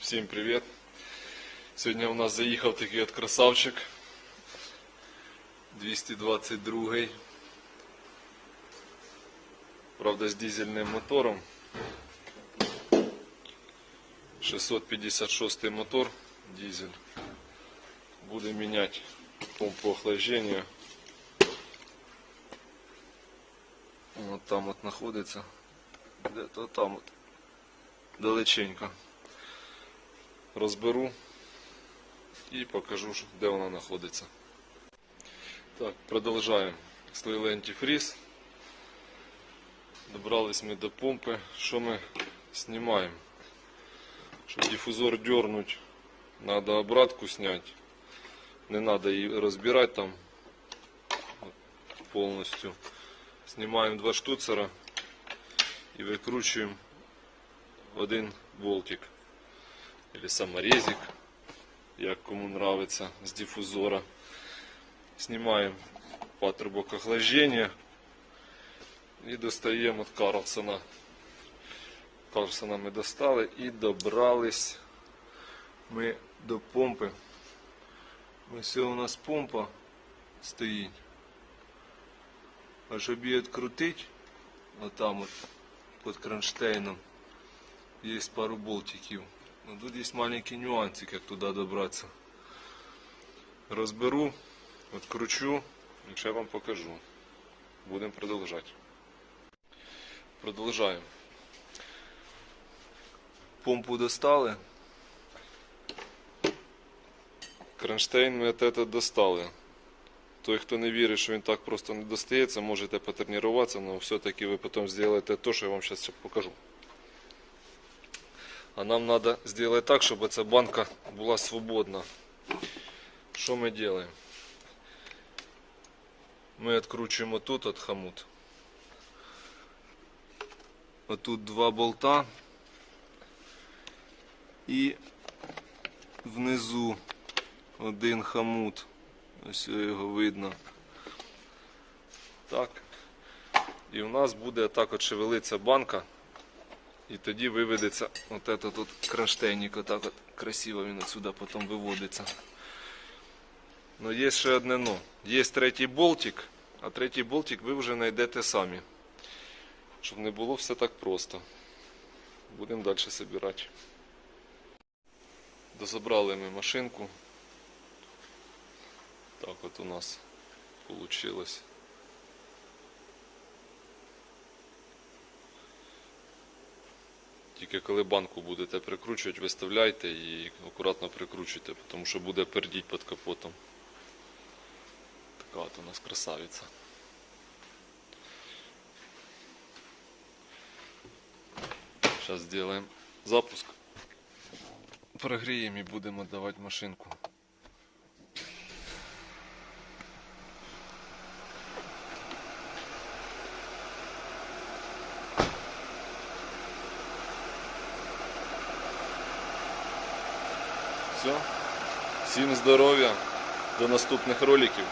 Всім привіт! Сьогодні у нас заїхав такий от красавчик. 222 Правда з дизельним мотором. 656 мотор дизель. Буде міняти помпу охлаждения Вот там от знаходиться. Де-то там от. Далеченько розберу і покажу, де вона знаходиться. Так, продовжаємо. Слили антифриз. Добрались ми до помпи. Що ми знімаємо? Щоб дифузор дернуть, надо обратку снять. Не надо її розбирати там повністю. Знімаємо два штуцера і викручуємо один болтик. Или саморезик, як кому нравится, с диффузора. Снимаем патрубок охлаждения и достаем от Карлсона. Карлсона ми достали і добрались ми до помпи. Ось у нас помпа стоїть. А щоб її відкрутити, отам от під кронштейном, є пару болтиків. Ну, тут есть маленький нюансик, як туди добратися. Розберу, відкручу, і ще вам покажу. Будемо продовжати. Продовжаємо. Помпу достали. Кронштейн ми от этот достали. Той, хто не вірить, що він так просто не достається, можете потренуватися, але все-таки ви потім зробите те, що я вам зараз покажу. А нам надо сделать так, чтобы эта банка была свободна. Что мы делаем? Мы откручиваем вот тут от хомут. Вот тут два болта. І внизу один хомут. Ось його видно. Так. І у нас буде так от шевелиться банка. І тоді виведеться от этот тут кронштейник, отак от красиво він отсюда потім виводиться. Ну є ще одне но. Є третій болтик, а третій болтик ви вже знайдете самі. Щоб не було все так просто. Будемо далі збирати. Дозабрали ми машинку. Так от у нас вийшло. Тільки коли банку будете прикручувати, виставляйте і акуратно прикручуйте, тому що буде пердіть під капотом. Така от у нас красавиця. Зараз зробимо запуск. Прогріємо і будемо давати машинку. Все. Всім здоров'я. До наступних роликів.